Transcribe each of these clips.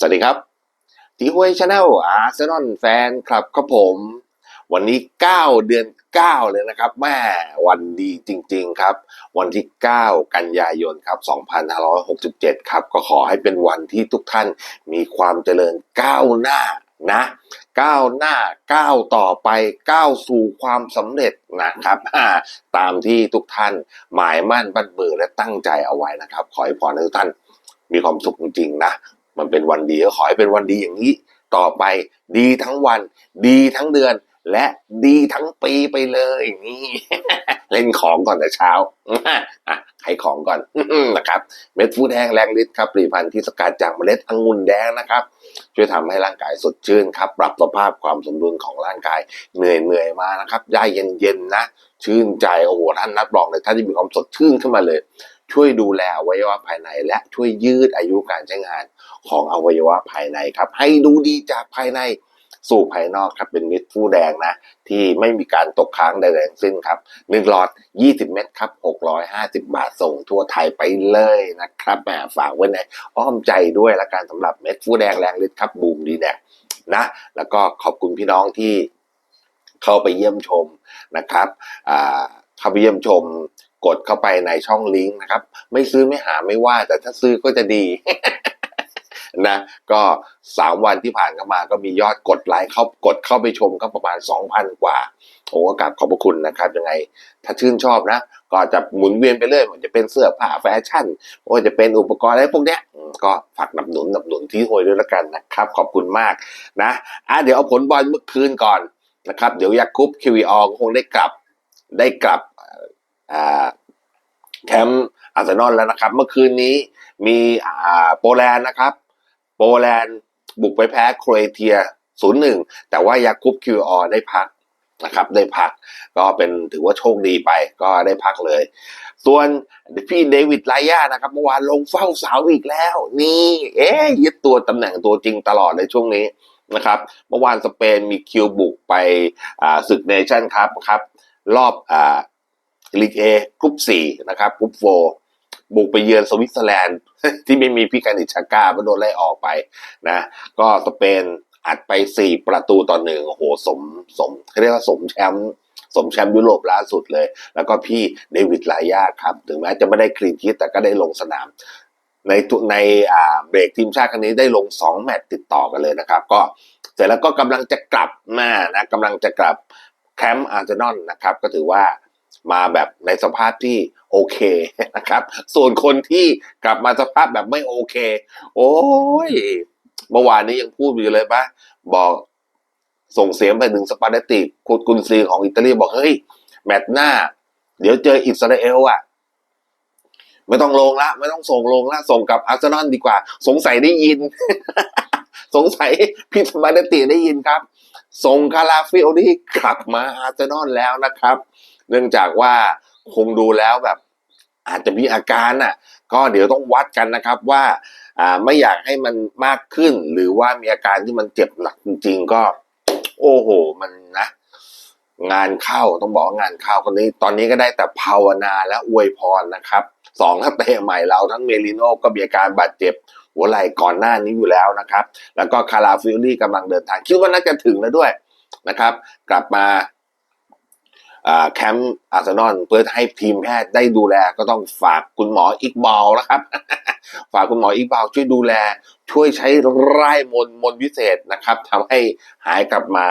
สวัสดีครับตีห้วยชาแนลอาร์เซนอลแฟนคลับครับผม วันนี้ 9 เดือน 9 เลยนะครับแม่วันดีจริง ๆ ครับ วันที่ 9 กันยายนครับ2567 ครับ ก็ขอให้เป็นวันที่ทุกท่านมีความเจริญก้าวหน้านะก้าวหน้าก้าวต่อไปก้าวสู่ความสำเร็จนะครับตามที่ทุกท่านหมายมั่นบันเบือและตั้งใจเอาไว้นะครับ ขอให้พรให้ทุกท่านมีความสุขจริงๆนะ มันเป็นวันดีก็ขอให้เป็นวันดีอย่างนี้ ต่อไปดีทั้งวัน ดีทั้งเดือน และดีทั้งปีไปเลยนี่เล่นของก่อนแต่เช้าอะให้ของก่อนนะครับเม็ดฟูแดงแรงฤทธิ์ครับผลิตภัณฑ์ที่สกัดจากเมล็ดองุ่นแดงนะครับ ช่วยทำให้ร่างกายสดชื่นครับ ปรับสภาพความสมดุลของร่างกายเหนื่อยเหนื่อยมานะครับได้เย็นๆนะ ชื่นใจโอ้โหท่านนับรองเลยท่านจะมีความสดชื่นขึ้นมาเลย ช่วยดูแลอวัยวะภายในและช่วยยืดอายุการใช้งาน ของอวัยวะภายในครับ ให้ดูดีจากภายในสู่ภายนอกครับเป็นเม็ดฟูแดงนะ ที่ไม่มีการตกค้างใดๆทั้งสิ้นครับหนึ่งหลอด 20 เม็ดครับ 650 บาทส่งทั่วไทยไปเลยนะครับแหมฝากไว้ในอ้อมใจด้วยละกันสำหรับเม็ดฟูแดงแรงฤทธิ์ครับบูมดีแดงนะแล้วก็ขอบคุณพี่น้องที่เข้าไปเยี่ยมชมนะครับเข้าไปเยี่ยมชมกดเข้าไปในช่องลิงก์นะครับ ไม่ซื้อไม่หาไม่ว่าแต่ถ้าซื้อก็จะดี นะก็สามวันที่ผ่านเข้ามาก็มียอดกดไลค์เข้ากดเข้าไปชมก็ประมาณ 2,000 กว่าโอ้กราบขอบพระคุณนะครับยังไง ถ้าชื่นชอบนะ ก็จะหมุนเวียนไปเรื่อยมันจะเป็นเสื้อผ้าแฟชั่นโอ้จะเป็นอุปกรณ์อะไรพวกเนี้ยก็ฝากหนับหนุนหนับหนุนที่หวยด้วยละกันนะครับ ขอบคุณมากนะอะเดี๋ยวเอาผลบอลเมื่อคืนก่อนนะครับ เดี๋ยวยาคุปคิวีออคงได้กลับได้กลับแคมป์อาร์เซนอลแล้วนะครับ เมื่อคืนนี้มีอ่าโปแลนด์นะครับ โปแลนด์บุกไปแพ้โครเอเชีย 0-1 แต่ว่ายาคุปคิวออได้พักนะครับ ได้พักก็เป็นถือว่าโชคดีไปก็ได้พักเลย ส่วนพี่เดวิดไลยานะครับเมื่อวานลงเฝ้าสาวอีกแล้ว นี่ เอ๊ยยึดตัวตำแหน่งตัวจริงตลอดเลยช่วงนี้นะครับเมื่อวานสเปนมีคิวบุกไปอ่าศึกเนชั่นครับครับ รอบอ่าลีกเอกรุ๊ปสี่นะครับกรุ๊ปโฟ บุกไปเยือนสวิตเซอร์แลนด์ ที่ไม่มีพี่กานิชาก้าเพราโดนไล่ออกไปนะ ก็สเปนอัดไปสี่ประตูต่อหนึ่งโอ้โหสมสมเขาเรียกว่าสมแชมป์สมแชมป์ยุโรปล่าสุดเลย แล้วก็พี่เดวิดลายาครับ ถึงแม้จะไม่ได้คลีนชีแต่ก็ได้ลงสนาม ในในอ่าเบรกทีมชาติครั้งนี้ได้ลงสองแมตช์ติดต่อกันเลยนะครับ ก็เสร็จแล้วก็กำลังจะกลับมานะกำลังจะกลับแคมป์อาร์เซนอลนะครับ ก็ถือว่ามาแบบในสภาพที่ โอเคนะครับ ส่วนคนที่กลับมาสภาพแบบไม่โอเค โอ้ยเมื่อวานนี้ยังพูดอยู่เลยปะบอกส่งเสียงไปถึงสปาเดตติคุณกุนซือของอิตาลีบอกเฮ้ย แมตช์หน้า เดี๋ยวเจออิสราเอลอะ ไม่ต้องลงละ ไม่ต้องส่งลงละ ส่งกับอาร์เซนอลดีกว่า สงสัยได้ยิน สงสัยพี่สปาเดตติได้ยินครับ ส่งคาราฟิโอนี่กลับมาอาร์เซนอลแล้วนะครับ เนื่องจากว่า คงดูแล้วแบบ อาจจะมีอาการน่ะ ก็เดี๋ยวต้องวัดกันนะครับว่าอ่าไม่อยากให้มันมากขึ้น หรือว่ามีอาการที่มันเจ็บหนักจริง ๆ ก็ โอ้โห มันนะ งานเข้าต้องบอกว่างานเข้าคนนี้ ตอนนี้ก็ได้แต่ภาวนาและอวยพรนะครับสองนักเตะใหม่เราทั้งเมลิโน่ก็มีอาการบาดเจ็บหัวไหล่ก่อนหน้านี้อยู่แล้วนะครับ แล้วก็คาราฟิลลี่กำลังเดินทาง คิดว่าน่าจะถึงแล้วด้วยนะครับ กลับมา แคมป์อาร์เซนอลเพื่อให้ทีมแพทย์ได้ดูแลก็ต้องฝากคุณหมออิกบอลนะครับ ฝากคุณหมออิกบอลช่วยดูแล ช่วยใช้ไร่มนมนวิเศษนะครับทำให้หายกลับมา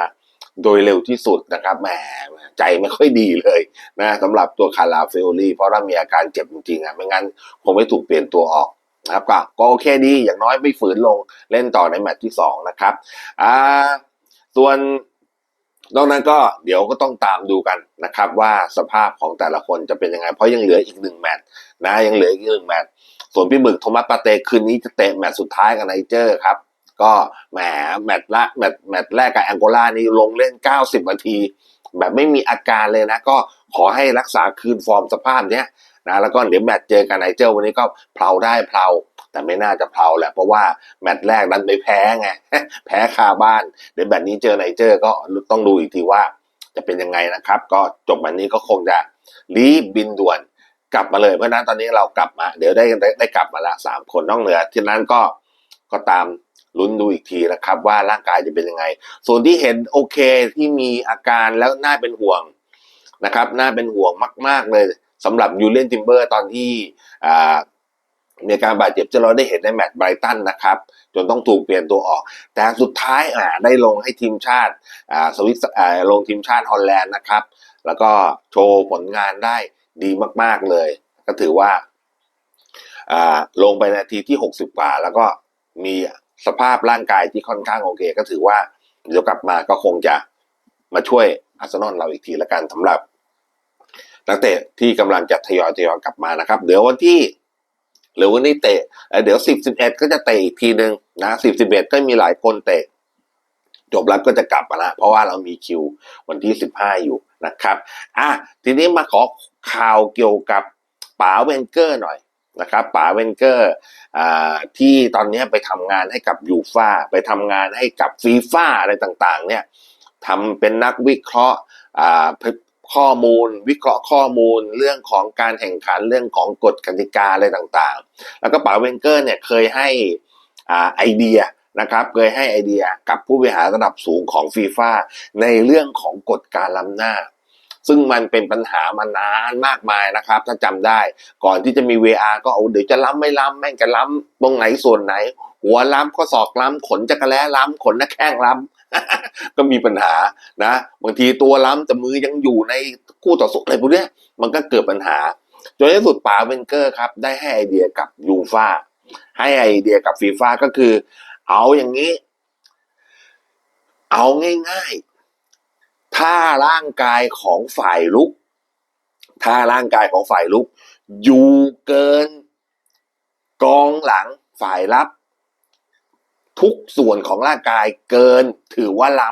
โดยเร็วที่สุดนะครับแหมใจไม่ค่อยดีเลยนะสำหรับตัวคาราเฟิโอลี่เพราะว่ามีอาการเจ็บจริงๆอะไม่งั้นคงไม่ถูกเปลี่ยนตัวออกนะครับก็ก็โอเคดีอย่างน้อยไม่ฝืนลงเล่นต่อในแมตช์ที่สองนะครับอ่าส่วน นอกนั้นก็เดี๋ยวก็ต้องตามดูกันนะครับว่าสภาพของแต่ละคนจะเป็นยังไง เพราะยังเหลืออีกหนึ่งแมตช์นะยังเหลืออีกหนึ่งแมตช์ส่วนพี่บึกโทมัสปาเต้คืนนี้จะเตะแมตช์สุดท้ายกับไนเจอร์ครับ ก็แหมแมตช์ละแมตช์แมตช์แรกกับแองโกลานี่ลงเล่น 90นาที แบบไม่มีอาการเลยนะก็ขอให้รักษาคืนฟอร์มสภาพเนี้ยนะแล้วก็เดี๋ยวแมตช์เจอกับไนเจอร์วันนี้ก็เพลาได้เพลาแต่ไม่น่าจะเพลาแหละเพราะว่าแมตช์แรกนั้นไปแพ้ไงแพ้คาบ้านเดี๋ยวแบบนี้เจอไนเจอร์ก็ต้องดูอีกทีว่าจะเป็นยังไงนะครับ ก็จบวันนี้ก็คงจะรีบบินด่วนกลับมาเลยเพราะนั้นตอนนี้เรากลับมา เดี๋ยวได้ได้ได้กลับมาละสามคนนอกเหนือที่นั้นก็ก็ตาม ลุ้นดูอีกทีนะครับว่าร่างกายจะเป็นยังไง ส่วนที่เห็นโอเคที่มีอาการแล้วน่าเป็นห่วงนะครับน่าเป็นห่วงมาก ๆ เลยสำหรับยูเลนทิมเบอร์ตอนที่มีอาการบาดเจ็บที่เราได้เห็นในแมตช์ไบรตันนะครับ จนต้องถูกเปลี่ยนตัวออก แต่สุดท้ายอ่าได้ลงให้ทีมชาติอ่าสวิตอ่าลงทีมชาติฮอลแลนด์นะครับ แล้วก็โชว์ผลงานได้ดีมาก ๆเลย ก็ถือว่าอ่าลงไปนาทีที่ 60 กว่า แล้วก็มี สภาพร่างกายที่ค่อนข้างโอเค ก็ถือว่าเดี๋ยวกลับมาก็คงจะมาช่วยอาร์เซนอลเราอีกทีละกันสำหรับ นักเตะที่กำลังจะทยอยทยอยกลับมานะครับ เดี๋ยววันที่หรือวันนี้เตะเอ่อเดี๋ยวสิบสิบเอ็ดก็จะเตะอีกทีหนึ่งนะสิบสิบเอ็ดก็มีหลายคนเตะ จบแล้วก็จะกลับมาละเพราะว่าเรามีคิววันที่สิบห้าอยู่นะครับ อะทีนี้มาขอข่าวเกี่ยวกับป๋าเวนเกอร์หน่อย นะครับป๋าเวนเกอร์ที่ตอนนี้ไปทำงานให้กับยูฟาไปทำงานให้กับฟีฟ่าอะไรต่างๆเนี่ยทำเป็นนักวิเคราะห์ข้อมูล วิเคราะห์ข้อมูลเรื่องของการแข่งขันเรื่องของกฎกติกาอะไรต่างๆ แล้วก็ป๋าเวนเกอร์เนี่ยเคยให้อไอเดียนะครับเคยให้ไอเดียกับผู้บริหารระดับสูงของฟีฟ่าในเรื่องของกฎการล้ำหน้า ซึ่งมันเป็นปัญหามานานมากมายนะครับ ถ้าจำได้ ก่อนที่จะมี VR ก็เอาเดี๋ยวจะล้ำไม่ล้ำแม่งจะล้ำตรงไหนส่วนไหน หัวล้ำข้อศอกล้ำขนจักระแล้ล้ำขนหน้าแข้งล้ำก็มีปัญหานะบางทีตัวล้ำแต่มือยังอยู่ในคู่ต่อสู้อะไรพวกเนี้ยมันก็เกิดปัญหาจนที่สุดป๋าเวนเกอร์ครับ ได้ให้ไอเดียกับยูฟาให้ไอเดียกับฟีฟ่าก็คือ เอาอย่างนี้ เอาง่ายๆ ถ้าร่างกายของฝ่ายลุก ถ้าร่างกายของฝ่ายลุก อยู่เกิน กองหลังฝ่ายรับ ทุกส่วนของร่างกายเกินถือว่าล้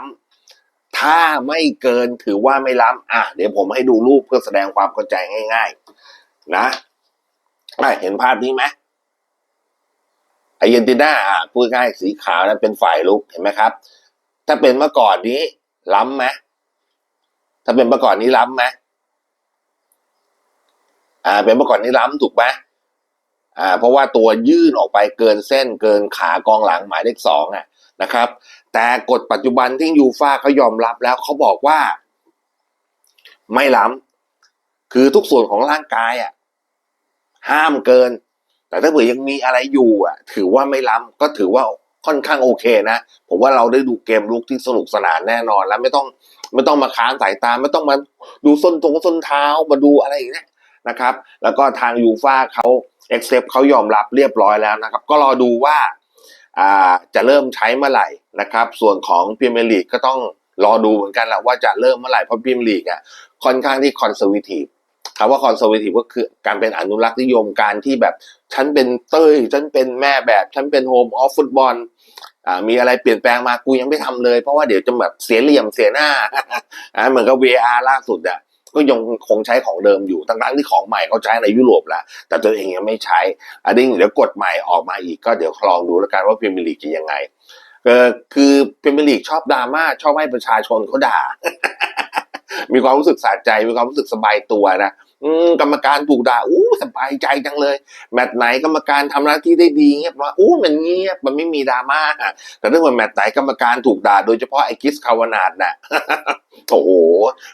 ำ ถ้าไม่เกินถือว่าไม่ล้ำอะเดี๋ยวผมให้ดูรูปเพื่อแสดงความเข้าใจง่าย ๆ นะเห็นภาพนี้ไหมอาร์เจนตินาอะพูดง่ายสีขาวนั้นเป็นฝ่ายลุกเห็นไหมครับ ถ้าเป็นเมื่อก่อนนี้ล้ำไหม ถ้าเป็นเมื่อก่อนนี้ล้ำไหมอ่า เป็นเมื่อก่อนนี้ล้ำถูกไหมอ่า เพราะว่าตัวยื่นออกไปเกินเส้นเกินขากองหลังหมายเลขสองอะนะครับ แต่กฎปัจจุบันที่ยูฟ่าเขายอมรับแล้วเขาบอกว่า ไม่ล้ำคือทุกส่วนของร่างกายอะห้ามเกิน แต่ถ้าเผื่อยังมีอะไรอยู่อะ ถือว่าไม่ล้ำก็ถือว่าค่อนข้างโอเคนะ ผมว่าเราได้ดูเกมลุกที่สนุกสนานแน่นอน แล้วไม่ต้อง ไม่ต้องมาค้านสายตาไม่ต้องมาดูส้นตรงส้นเท้ามาดูอะไรอย่างเงี้ยนะครับ แล้วก็ทางยูฟ่าเขาเอ็กเซปเขายอมรับเรียบร้อยแล้วนะครับ ก็รอดูว่าจะเริ่มใช้เมื่อไหร่นะครับ ส่วนของพรีเมียร์ลีกก็ต้องรอดูเหมือนกันแหละว่าจะเริ่มเมื่อไหร่เพราะพรีเมียร์ลีกอะค่อนข้างที่คอนเซอร์วทีฟคำว่าคอนเซอร์วทีฟก็คือการเป็นอนุรักษ์นิยมการที่แบบฉันเป็นเต้ยฉันเป็นแม่แบบฉันเป็นโฮมออฟฟุตบอล มีอะไรเปลี่ยนแปลงมากูยังไม่ทำเลย เพราะว่าเดี๋ยวจะแบบเสียเหลี่ยมเสียหน้าอ่าเหมือนกับ VR ล่าสุดอะก็ยังคงใช้ของเดิมอยู่ทั้งๆที่ของใหม่เขาใช้ในยุโรปแล้ว แต่ตัวเองยังไม่ใช้อันนี้เดี๋ยวกฎใหม่ออกมาอีกก็เดี๋ยวลองดูแล้วกันว่าพรีเมียร์ลีกจะยังไงเออคือพรีเมียร์ลีกชอบดราม่าชอบให้ประชาชนเขาด่า มีความรู้สึกสะใจมีความรู้สึกสบายตัวนะ กรรมการถูกด่าอู้สบายใจจังเลย แมตช์ไหนกรรมการทำหน้าที่ได้ดีเงียบว่าอู้มันเงียบมันไม่มีดราม่าแต่ถ้าเกิดแมตช์ไหนกรรมการถูกด่า โดยเฉพาะไอ้คิสคาวานาดน่ะโอ้โห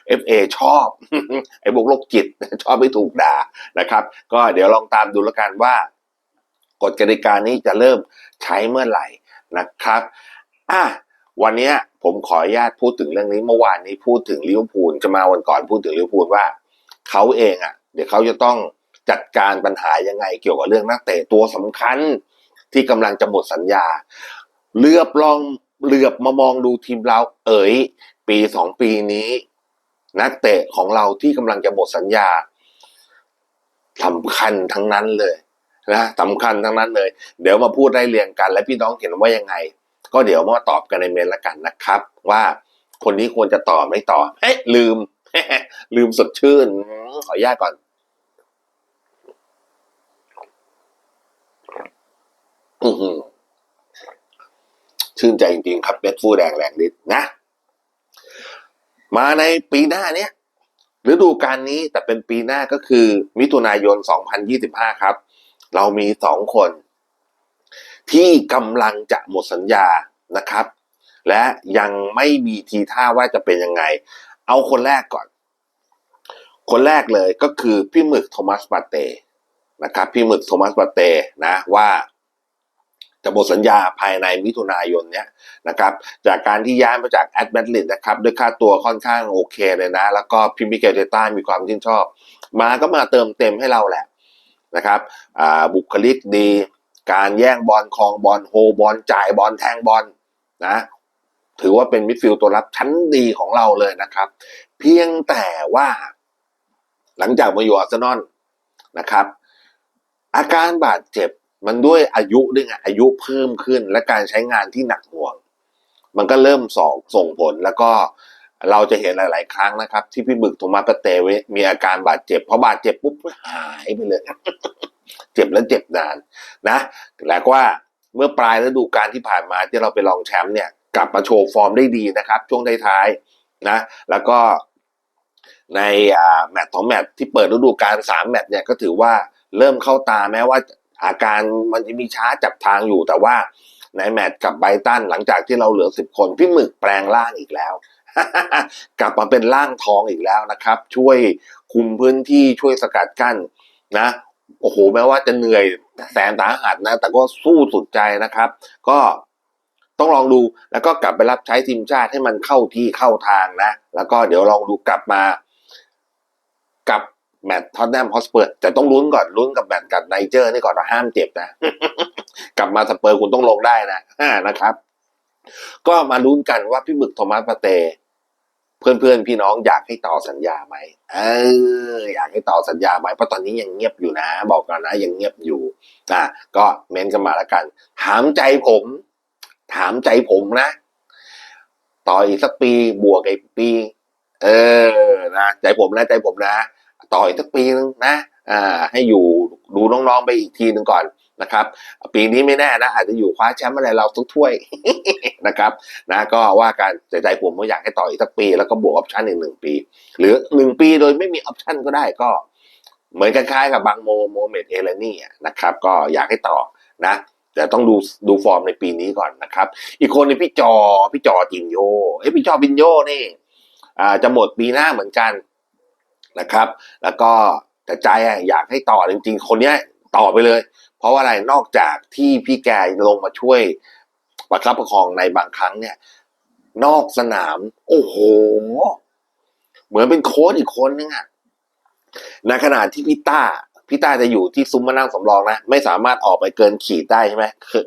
เอฟเอชอบ ไอ้พวกโรคจิตชอบไม่ถูกด่านะครับ ก็เดี๋ยวลองตามดูแล้วกันว่ากฎกติกานี้จะเริ่มใช้เมื่อไหร่นะครับอะวันนี้ผมขออนุญาตพูดถึงเรื่องนี้เมื่อวานนี้พูดถึงลิเวอร์พูลจะมาวันก่อนพูดถึงลิเวอร์พูลว่า เขาเองอะ เดี๋ยวเขาจะต้องจัดการปัญหายังไง เกี่ยวกับเรื่องนักเตะตัวสำคัญที่กำลังจะหมดสัญญา เลือบลองเหลือบมามองดูทีมเราเอ๋ยปีสองปีนี้ นักเตะของเราที่กำลังจะหมดสัญญาสำคัญทั้งนั้นเลยนะสำคัญทั้งนั้นเลย เดี๋ยวมาพูดได้เรียงกัน และพี่น้องเห็นว่ายังไง ก็เดี๋ยวมาตอบกันในเมนละกันนะครับ ว่าคนนี้ควรจะตอบไม่ตอบเฮ้ยลืม ลืมสดชื่น ขออนุญาตก่อนอชื่นใจจริงๆครับเบ็ดฟูแดงแรงฤทธิ์นะ มาในปีหน้าเนี้ยฤดูกาลนี้แต่เป็นปีหน้าก็คือ มิถุนายน 2025 ครับ เรามีสองคน ที่กำลังจะหมดสัญญานะครับ และยังไม่มีทีท่าว่าจะเป็นยังไง เอาคนแรกก่อน คนแรกเลยก็คือพี่หมึกโทมัสปาเต้นะครับ พี่หมึกโทมัสปาเต้นะว่าจะหมดสัญญาภายในมิถุนายนเนี้ยนะครับจากการที่ย้ายมาจากแอดแมดลิดนะครับด้วยค่าตัวค่อนข้างโอเคเลยนะ แล้วก็พิมิเกลเตต้ามีความชื่นชอบ มาก็มาเติมเต็มให้เราแหละนะครับบุคลิกดี การแย่งบอลครองบอลโฮบอลจ่ายบอลแทงบอลนะ ถือว่าเป็นมิดฟิลด์ตัวรับชั้นดีของเราเลยนะครับ เพียงแต่ว่า หลังจากมาอยู่อาร์เซนอลนะครับ อาการบาดเจ็บมันด้วยอายุด้วยไงอายุเพิ่มขึ้น และการใช้งานที่หนักหน่วง มันก็เริ่มส่งส่งผลแล้วก็เราจะเห็นหลาย ๆ ครั้งนะครับ ที่พี่บึกโทมัสปเตเวมีอาการบาดเจ็บพอบาดเจ็บปุ๊บหายไปเลย เจ็บแล้วเจ็บนานนะแล้วว่าเมื่อปลายฤดูกาลที่ผ่านมาที่เราไปลองแชมป์เนี่ย กลับมาโชว์ฟอร์มได้ดีนะครับ ช่วงท้ายๆนะ แล้วก็ในแมตช์ของแมตช์ที่เปิดฤดูกาลสามแมตช์เนี่ยก็ถือว่าเริ่มเข้าตาแม้ว่าอาการมันจะมีช้าจับทางอยู่ แต่ว่าในแมตช์กับไบตันหลังจากที่เราเหลือสิบคน พี่หมึกแปลงร่างอีกแล้ว กลับมาเป็นร่างทองอีกแล้วนะครับ ช่วยคุมพื้นที่ช่วยสกัดกั้นนะโอ้โหแม้ว่าจะเหนื่อยแสนสาหัสนะ แต่ก็สู้สุดใจนะครับ ก็ ต้องลองดูแล้วก็กลับไปรับใช้ทีมชาติให้มันเข้าที่เข้าทางนะ แล้วก็เดี๋ยวลองดูกลับมา กับแมตช์ท็อตแนมฮอสเปอร์แต่ต้องลุ้นก่อนลุ้นกับแมตช์กับไนเจอร์นี่ก่อนว่าห้ามเจ็บนะ กลับมาสเปอร์คุณต้องลงได้นะนะครับ ก็มาลุ้นกันว่าพี่บึกโทมัสปาเตเพื่อนๆพี่น้องอยากให้ต่อสัญญาไหมเอออยากให้ต่อสัญญาไหมเพราะตอนนี้ยังเงียบอยู่นะ บอกก่อนนะยังเงียบอยู่อะก็เม้นกันมาแล้วกัน ถามใจผม ถามใจผมนะ ต่ออีกสักปีบวกอีกปี เออนะใจผมนะใจผมนะ ต่ออีกสักปีนึงนะ อ่า ให้อยู่ดูน้องๆไปอีกทีหนึ่งก่อนนะครับ ปีนี้ไม่แน่นะอาจจะอยู่คว้าแชมป์อะไรเราทุกถ้วยนะครับนะก็ว่าการใจใจผมก็อยากให้ต่ออีกสักปี แล้วก็บวกออปชั่นอีกหนึ่งปี หรือหนึ่งปีโดยไม่มีออปชั่นก็ได้ก็ เหมือนคล้ายๆกับบางโมโมเมดเอเลนี่นะครับ ก็อยากให้ต่อนะ แต่ต้องดูดูฟอร์มในปีนี้ก่อนนะครับ อีกคนนึงพี่จอพี่จอจินโยเอ้พี่จอบินโยนี่อ่าจะหมดปีหน้าเหมือนกันนะครับ แล้วก็แต่ใจอะอยากให้ต่อจริงๆ คนเนี้ยต่อไปเลย เพราะว่าอะไรนอกจากที่พี่แกลงมาช่วยประคับประคองในบางครั้งเนี่ย นอกสนาม โอ้โห เหมือนเป็นโค้ชอีกคนนึงอะในขณะที่พี่ต้า พี่ต้าจะอยู่ที่ซุ้มมานั่งสำรองนะ ไม่สามารถออกไปเกินขีดได้ใช่ไหม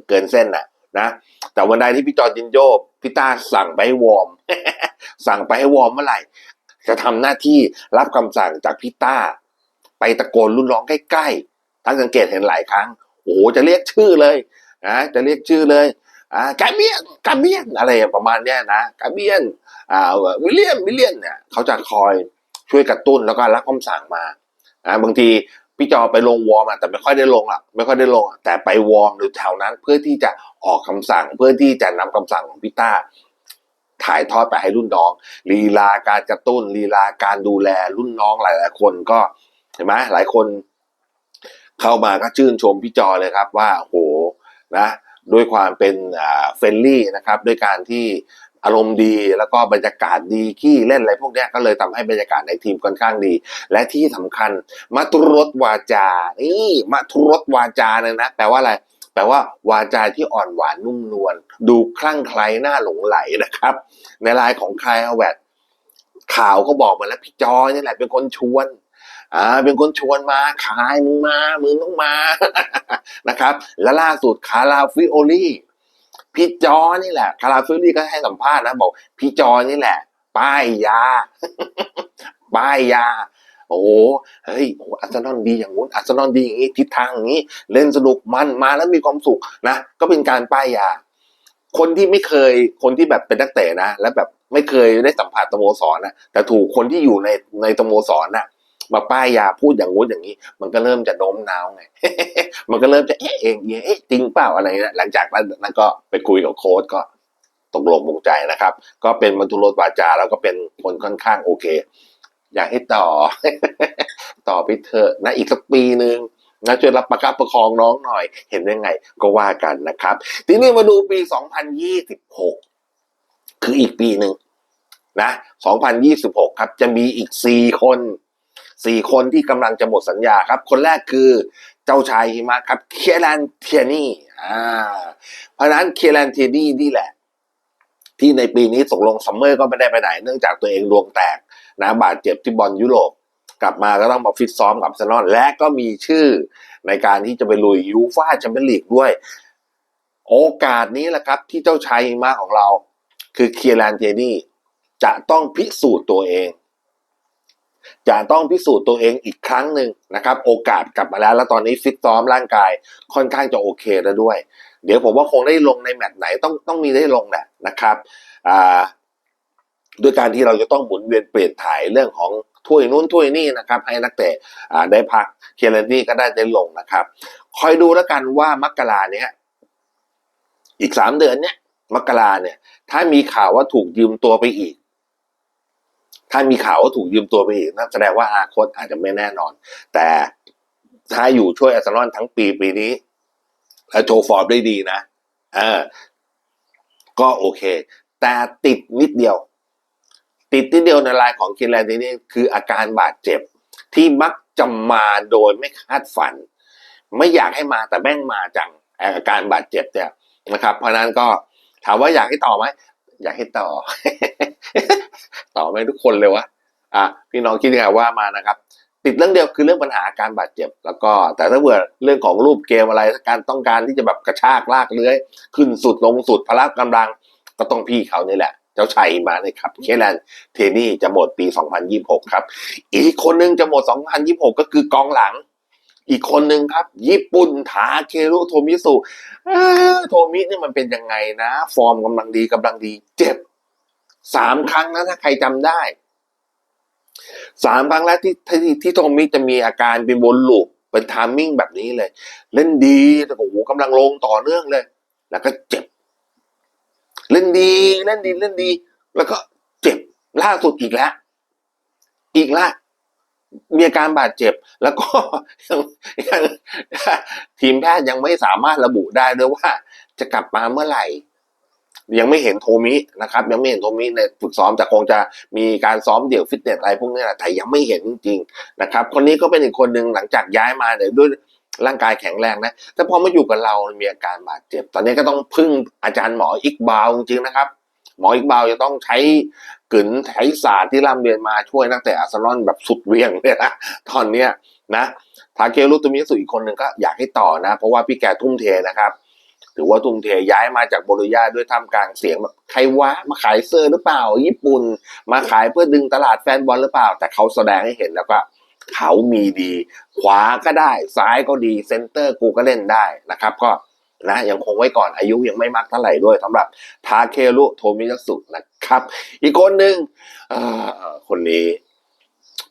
เกินเส้นน่ะนะ แต่วันใดที่พี่จอร์จินโยพี่ต้าสั่งไปให้วอร์ม สั่งไปให้วอร์มเมื่อไหร่ จะทำหน้าที่รับคำสั่งจากพี่ต้า ไปตะโกนรุ่นน้องใกล้ๆท่านสังเกตเห็นหลายครั้ง โอ้โหจะเรียกชื่อเลยนะจะเรียกชื่อเลยอ่ากาเบียนกาเบียนอะไรประมาณเนี้ยนะกาเบียนอ่าวิลเลียมวิลเลียนเนี่ยเขาจะคอยช่วยกระตุ้นแล้วก็รับคำสั่งมาอ่าบางที พี่จอไปลงวอร์มอะแต่ไม่ค่อยได้ลงอะไม่ค่อยได้ลงอะแต่ไปวอร์มหรือแถวนั้น เพื่อที่จะออกคำสั่ง เพื่อที่จะนำคำสั่งของพี่ต้าถ่ายทอดไปให้รุ่นน้องลีลาการกระตุ้นลีลาการดูแลรุ่นน้องหลาย ๆ คนก็เห็นไหมหลายคน เข้ามาก็ชื่นชมพี่จอเลยครับว่าโหนะด้วยความเป็นเฟรนลี่นะครับ ด้วยการที่ อารมณ์ดีแล้วก็บรรยากาศดีขี้เล่นอะไรพวกนี้ก็เลยทำให้บรรยากาศในทีมค่อนข้างดี และที่สำคัญมัทุรสวาจา นี่มัทุรสวาจาเนี่ยนะแปลว่าอะไรแปลว่าวาจาที่อ่อนหวานนุ่มนวลดูคลั่งไคล้น่าหลงไหลนะครับ ในลน์ของใครเอาแวดข่าวก็บอกมาแล้วพี่จอยนี่แหละเป็นคนชวนอ่าเป็นคนชวนมาขายมึงมามึงต้องมานะครับ และล่าสุดคาราฟิโอลี่ พี่จอนี่แหละ คาราฟิลี่ก็ให้สัมภาษณ์นะบอก พี่จอนี่แหละ ป้ายยา ป้ายยา โอ้เฮ้ยโอ้อาร์เซนอลดีอย่างงู้นอาร์เซนอลดีอย่างนี้ทิศทางอย่างนี้ เล่นสนุกมันมาแล้วมีความสุขนะ ก็เป็นการป้ายยา คนที่ไม่เคยคนที่แบบเป็นนักเตะนะ แล้วแบบไม่เคยได้สัมผัสสโมสรนะแต่ถูกคนที่อยู่ในในสโมสรน่ะ มาป้ายยาพูดอย่างงู้นอย่างนี้ มันก็เริ่มจะโน้มน้าวไง มันก็เริ่มจะเอ๊ะเองเอ๊ะจริงเปล่าอะไรนะหลังจากนั้นก็ไปคุยกับโค้ชก็ตกลงปลงใจนะครับ ก็เป็นบรรทุรสวาจา แล้วก็เป็นคนค่อนข้างโอเค อยากให้ต่อ ต่อไปเถอะนะอีกสักปีหนึ่งนะช่วยรับประคับประคองน้องหน่อย เห็นยังไง ก็ว่ากันนะครับ ทีนี้มาดูปี 2026 คืออีกปีหนึ่งนะ 2026 ครับ จะมีอีก 4 คน 4 คนที่กำลังจะหมดสัญญาครับ คนแรกคือเจ้าชายหิมะครับเคลันเทียนี่อ่าเพราะนั้นเคลันเทียนี่นี่แหละ ที่ในปีนี้ตกลงซัมเมอร์ก็ไม่ได้ไปไหน เนื่องจากตัวเองดวงแตกนะบาดเจ็บที่บอลยุโรปกลับมาก็ต้องมาฟิตซ้อมกับอาร์เซนอลและก็มีชื่อในการที่จะไปลุยยูฟ่าแชมเปี้ยนลีกด้วย โอกาสนี้แหละครับ ที่เจ้าชายหิมาของเรา คือเคียรันเทนี่จะต้องพิสูจน์ตัวเอง จะต้องพิสูจน์ตัวเองอีกครั้งหนึ่งนะครับ โอกาสกลับมาแล้ว แล้วตอนนี้ฟิตซ้อมร่างกายค่อนข้างจะโอเคแล้วด้วย เดี๋ยวผมว่าคงได้ลงในแมตช์ไหนต้องต้องมีได้ลงแหละนะครับอ่าด้วยการที่เราจะต้องหมุนเวียนเปลี่ยนถ่ายเรื่องของถ้วยนู้นถ้วยนี่นะครับ ให้นักเตะอ่าได้พักเคียรันนี่ก็ได้ได้ลงนะครับ คอยดูแล้วกันว่ามกราเนี้ยอีกสามเดือนเนี้ยมกราเนี่ย ถ้ามีข่าวว่าถูกยืมตัวไปอีก ถ้ามีข่าวว่าถูกยืมตัวไปอีกนั่นแสดงว่าอนาคตอาจจะไม่แน่นอน แต่ถ้าอยู่ช่วยอาร์เซนอลทั้งปีปีนี้ และโชว์ฟอร์มได้ดีนะเออก็โอเค แต่ติดนิดเดียว ติดนิดเดียวในรายของคินแลนด์นี่คืออาการบาดเจ็บ ที่มักจะมาโดยไม่คาดฝัน ไม่อยากให้มาแต่แม่งมาจังอาการบาดเจ็บเนี่ยนะครับ เพราะนั้นก็ถามว่าอยากให้ต่อไหมอยากให้ต่อ ต่อไหมทุกคนเลยวะอะพี่น้องคิดยังไงว่ามานะครับ ติดเรื่องเดียวคือเรื่องปัญหาการบาดเจ็บ แล้วก็แต่ถ้าเบื่อเรื่องของรูปเกมอะไรการต้องการที่จะแบบกระชากลากเลื้อย ขึ้นสุดลงสุดพละกำลังก็ต้องพี่เขานี่แหละ เจ้าชัยมาเลยครับเคแลนเทนี่จะหมดปี 2026 ครับ อีกคนหนึงจะหมด 2026 ก็คือกองหลังอีกคนหนึ่งครับ ญี่ปุ่นทาเครุโทมิสุโทมินี่มันเป็นยังไงนะ ฟอร์มกำลังดีกำลังดี เจ็บ สามครั้งนะถ้าใครจำได้สามครั้งแล้วที่ที่ที่โทมิจะมีอาการเป็นวนลูปเป็นทามมิ่งแบบนี้เลย เล่นดีแต่โอ้โหกำลังลงต่อเนื่องเลย แล้วก็เจ็บ เล่นดีเล่นดีเล่นดี แล้วก็เจ็บล่าสุดอีกแล้วอีกแล้วมีอาการบาดเจ็บ แล้วก็ยังยังทีมแพทย์ยังไม่สามารถระบุได้ด้วยว่า จะกลับมาเมื่อไหร่ ยังไม่เห็นโทมินะครับยังไม่เห็นโทมิในฝึกซ้อมแต่คงจะมีการซ้อมเดี่ยวฟิตเนสอะไรพวกนี้แหละแต่ยังไม่เห็นจริงๆนะครับคนนี้ก็เป็นอีกคนหนึ่งหลังจากย้ายมาเนี่ยด้วยร่างกายแข็งแรงนะ แต่พอมาอยู่กับเรา มีอาการบาดเจ็บ ตอนนี้ก็ต้องพึ่งอาจารย์หมออิกบาวจริงๆนะครับ หมออิกบาวจะต้องใช้กึ๋นไถศาสตร์ที่ร่ำเรียนมาช่วยนักเตะอาร์เซนอลแบบสุดเวียงเลยนะ ตอนเนี้ยนะ ทาเกลุตุมิสุอีกคนหนึ่งก็อยากให้ต่อนะ เพราะว่าพี่แกทุ่มเทนะครับ ถือว่าทุ่มเทย้ายมาจากโบโลญาด้วยท่ามกลางเสียงแบบใครวะมาขายเสื้อหรือเปล่า ญี่ปุ่น มาขายเพื่อดึงตลาดแฟนบอลหรือเปล่า แต่เขาแสดงให้เห็นแล้วก็เขามีดี ขวาก็ได้ ซ้ายก็ดีเซนเตอร์กูก็เล่นได้นะครับ ก็นะยังคงไว้ก่อนอายุยังไม่มากเท่าไหร่ด้วยสำหรับทาเครุโทมิยัสุนะครับ อีกคนหนึ่งคนนี้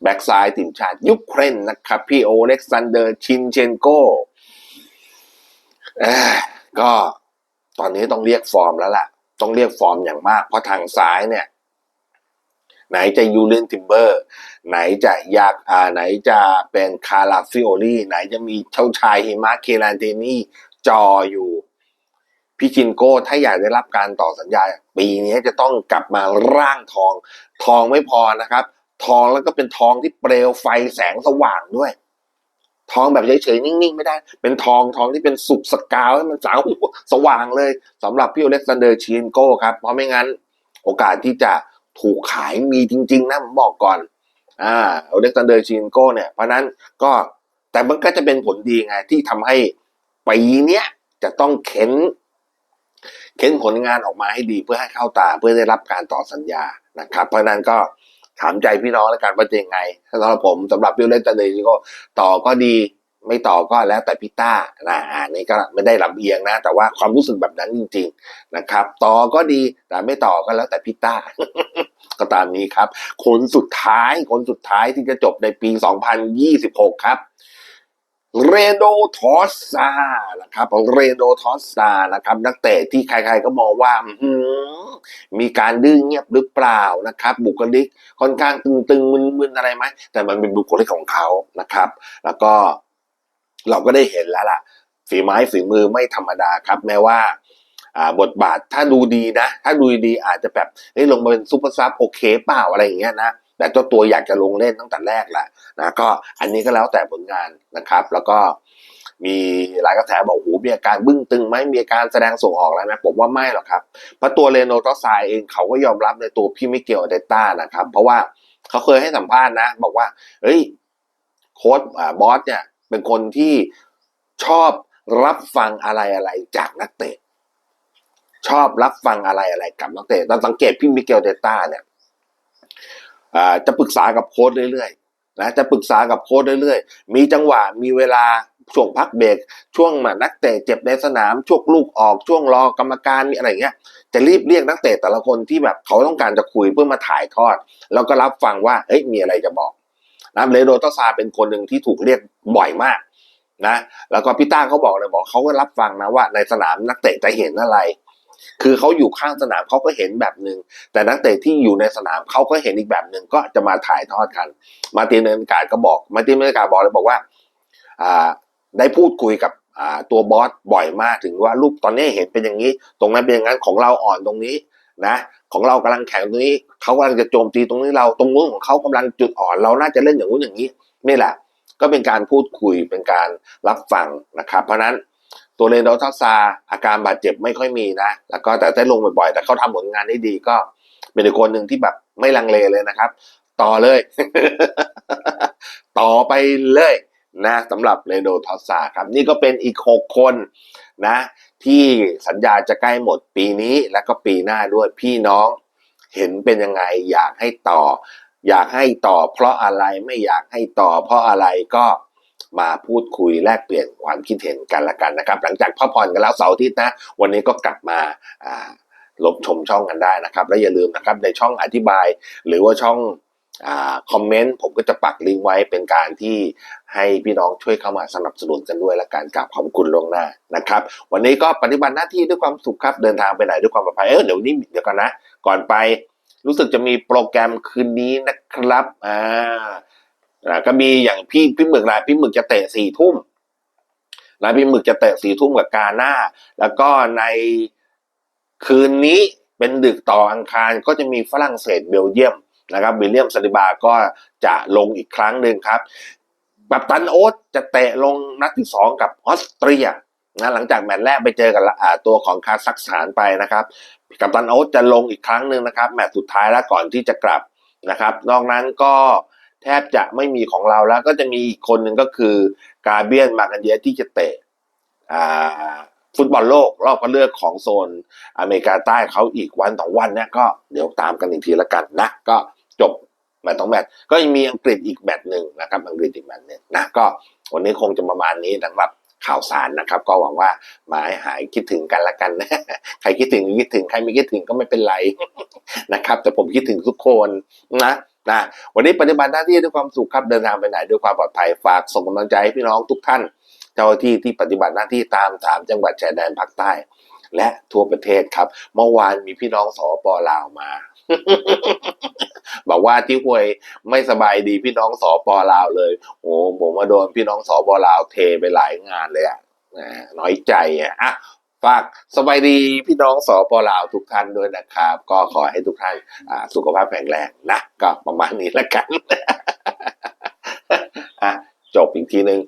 แบ็กซ้ายทีมชาติยุเครนนะครับ พี่โอเล็กซานเดอร์ชินเชนโกเอ้ย ก็ตอนนี้ต้องเรียกฟอร์มแล้วล่ะ ต้องเรียกฟอร์มอย่างมาก เพราะทางซ้ายเนี่ย ไหนจะยูเลนทิมเบอร์ ไหนจะยากอ่าไหนจะเป็นคาราฟิโอลี่ไหนจะมีเช่าชายหิมะเคลานเทนี่จออยู่พี่ชินโก้ถ้าอยากได้รับการต่อสัญญา ปีนี้จะต้องกลับมาร่างทอง ทองไม่พอนะครับ ทองแล้วก็เป็นทองที่เปลวไฟแสงสว่างด้วย ทองแบบเฉยๆนิ่งๆ ไม่ได้ เป็นทองทองที่เป็นสุกสกาวให้มันสาวสว่างเลยสำหรับพี่อเล็กซานเดอร์ชินโก้ครับเพราะไม่งั้นโอกาสที่จะถูกขายมีจริง ๆนะผมบอกก่อนอ่าอเล็กซานเดอร์ชินโก้เนี่ยเพราะนั้นก็แต่มันก็จะเป็นผลดีไงที่ทำให้ปีเนี้ยจะต้องเข็นเข็นผลงานออกมาให้ดีเพื่อให้เข้าตาเพื่อได้รับการต่อสัญญานะครับ เพราะนั้นก็ ถามใจพี่น้องแล้วกันว่าจะยังไงสำหรับผมสำหรับพี่เล่นจันเดย์ก็ต่อก็ดีไม่ต่อก็แล้วแต่พี่ต้านะอันนี้ก็ไม่ได้ลำเอียงนะ แต่ว่าความรู้สึกแบบนั้นจริง ๆนะครับ ต่อก็ดีแต่ไม่ต่อก็แล้วแต่พี่ต้าก็ตามนี้ครับ คนสุดท้ายคนสุดท้ายที่จะจบในปี 2026 ครับ เรโดทอสซานะครับเรโดทอสซานะครับ นักเตะที่ใครๆก็มองว่ามีการดื้อเงียบหรือเปล่านะครับ บุคลิกค่อนข้างตึงๆมึนๆอะไรไหมแต่มันเป็นบุคลิกของเขานะครับ แล้วก็เราก็ได้เห็นแล้วล่ะ ฝีไม้ฝีมือไม่ธรรมดาครับ แม้ว่าอ่าบทบาทถ้าดูดีนะ ถ้าดูดีอาจจะแบบเฮ้ยลงมาเป็นซูเปอร์ซับโอเคเปล่าอะไรอย่างเงี้ยนะ แต่เจ้าตัวอยากจะลงเล่นตั้งแต่แรกแหละนะก็อันนี้ก็แล้วแต่ผลงานนะครับ แล้วก็มีหลายกระแสบอกโอ้โหมีอาการบึ้งตึงไหมมีอาการแสดงส่งออกแล้วนะผมว่าไม่หรอกครับเพราะตัวเรโนตอซายเองเขาก็ยอมรับในตัวพี่มิเกลเดต้านะครับ เพราะว่าเขาเคยให้สัมภาษณ์นะ บอกว่า เฮ้ยโค้ชอ่าบอสเนี่ย เป็นคนที่ชอบรับฟังอะไรอะไรจากนักเตะ ชอบรับฟังอะไรอะไรกับนักเตะตอนสังเกตพี่มิเกลเดต้าเนี่ย อ่าจะปรึกษากับโค้ชเรื่อยๆนะจะปรึกษากับโค้ชเรื่อยๆ มีจังหวะมีเวลาช่วงพักเบรกช่วงมานักเตะเจ็บในสนามช่วงลูกออกช่วงรอกรรมการมีอะไรเงี้ยจะรีบเรียกนักเตะแต่ละคนที่แบบเขาต้องการจะคุยเพื่อมาถ่ายทอด แล้วก็รับฟังว่าเฮ้ยมีอะไรจะบอกนะเลโดตอซาเป็นคนหนึ่งที่ถูกเรียกบ่อยมากนะแล้วก็พี่ต้าเขาบอกเลยบอกเขาก็รับฟังนะว่าในสนามนักเตะจะเห็นอะไร คือเขาอยู่ข้างสนามเขาก็เห็นแบบหนึ่งแต่นักเตะที่อยู่ในสนามเขาก็เห็นอีกแบบหนึ่งก็จะมาถ่ายทอดกัน มาตินเนนการดก็บอก มาตินเนนการดบอกเลยบอกว่าได้พูดคุยกับตัวบอสบ่อยมากถึงว่ารูปตอนนี้เห็นเป็นอย่างนี้ ตรงนั้นเป็นอย่างนั้นของเราอ่อนตรงนี้นะของเรากำลังแข็งตรงนี้เขากำลังจะโจมตีตรงนี้เราตรงนู้นของเขากำลังจุดอ่อนเราน่าจะเล่นอย่างนู้นอย่างนี้นี่แหละ ก็เป็นการพูดคุยเป็นการรับฟังนะครับ เพราะฉะนั้น ตัวเรนโดทัสซาอาการบาดเจ็บไม่ค่อยมีนะ แล้วก็แต่ได้ลงบ่อยๆ แต่เขาทำผลงานได้ดีก็เป็นอีกคนหนึ่งที่แบบไม่ลังเลเลยนะครับ ต่อเลย ต่อไปเลยนะสำหรับเรโดทัสซาครับ นี่ก็เป็นอีกหกคนนะ ที่สัญญาจะใกล้หมดปีนี้แล้วก็ปีหน้าด้วยพี่น้องเห็นเป็นยังไงอยากให้ต่อ อยากให้ต่อ เพราะอะไรไม่อยากให้ต่อ เพราะอะไรก็ มาพูดคุยแลกเปลี่ยนความคิดเห็นกันละกันนะครับ หลังจากพักผ่อนกันแล้วเสาร์อาทิตย์นะ วันนี้ก็กลับมาลบชมช่องกันได้นะครับ และอย่าลืมนะครับในช่องอธิบาย หรือว่าช่องอคอมเมนต์ผมก็จะปักลิงก์ไว้เป็นการที่ให้พี่น้องช่วยเข้ามาสนับสนุนกันด้วยละกันกับขอบคุณลวงหน้านะครับ วันนี้ก็ปฏิบัติหน้าที่ด้วยความสุขครับเดินทางไปไหนด้วยความปลอดภัยเออเดี๋ยวนี้เดี๋ยวกันนะ ก่อนไปรู้สึกจะมีโปรแกรมคืนนี้นะครับอ่า อ่าก็มีอย่างพี่พี่หมึกนะพี่หมึกจะเตะสี่ทุ่มนะพี่หมึกจะเตะสี่ทุ่มกับกาหน้า แล้วก็ในคืนนี้เป็นดึกต่ออังคารก็จะมีฝรั่งเศสเบลเยียมนะครับวิลเลียมซาลิบาก็จะลงอีกครั้งหนึ่งครับกัปตันโอ๊ตจะเตะลงนัดที่สองกับออสเตรียนะหลังจากแมตช์แรกไปเจอกับตัวของคาซัคสถานไปนะครับกัปตันโอ๊ตจะลงอีกครั้งหนึ่งนะครับ แมตช์สุดท้ายแล้วก่อนที่จะกลับนะครับ นอกนั้นก็ แทบจะไม่มีของเราแล้ว ก็จะมีอีกคนหนึ่งก็คือกาเบียนมากันเยสที่จะเตะฟุตบอลโลกรอบคัดเลือกของโซนอเมริกาใต้เขาอีกวันสองวันนี่ยก็เดี๋ยวตามกันอีกทีละกันนะ ก็จบแมตช์สองแมตช์ก็ยังมีอังกฤษอีกแมตช์หนึ่งนะครับอังกฤษอีกแมตช์หนึ่งนะก็วันนี้คงจะประมาณนี้สำหรับข่าวสารนะครับ ก็หวังว่าหมาให้หายคิดถึงกันละกันนะใครคิดถึงก็คิดถึงใครไม่คิดถึงก็ไม่เป็นไรนะครับ แต่ผมคิดถึงทุกคนนะ นะวันนี้ปฏิบัติหน้าที่ด้วยความสุขครับเดินทางไปไหนด้วยความปลอดภัยฝากส่งกำลังใจให้พี่น้องทุกท่าน เจ้าหน้าที่ที่ปฏิบัติหน้าที่ตามสามจังหวัดชายแดนภาคใต้ และทั่วประเทศครับ เมื่อวานมีพี่น้องสปลาวมา บอกว่าที่ห่วยไม่สบายดีพี่น้องสปลาวเลยโอ้ผมมาโดนพี่น้องสปลาวเทไปหลายงานเลยอะน้อยใจอะ ฝากสบายดีพี่น้องสปลาวทุกท่านด้วยนะครับ ก็ขอให้ทุกท่านสุขภาพแข็งแรงนะ ก็ประมาณนี้ละกันจบอีกทีหนึ่ง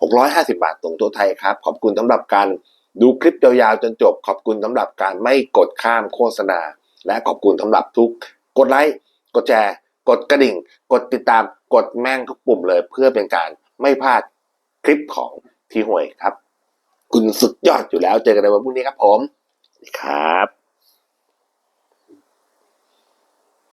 650บาทตรงตัวไทยครับ ขอบคุณสำหรับการดูคลิปยาวๆจนจบ ขอบคุณสำหรับการไม่กดข้ามโฆษณา และขอบคุณสำหรับทุกกดไลค์ กดแชร์ กดกระดิ่ง กดติดตามกดแม่งทุกปุ่มเลยเพื่อเป็นการไม่พลาดคลิปของที่ห่วยครับ คุณสุดยอดอยู่แล้วเจอกันในวันพรุ่งนี้ครับผม สวัสดีครับ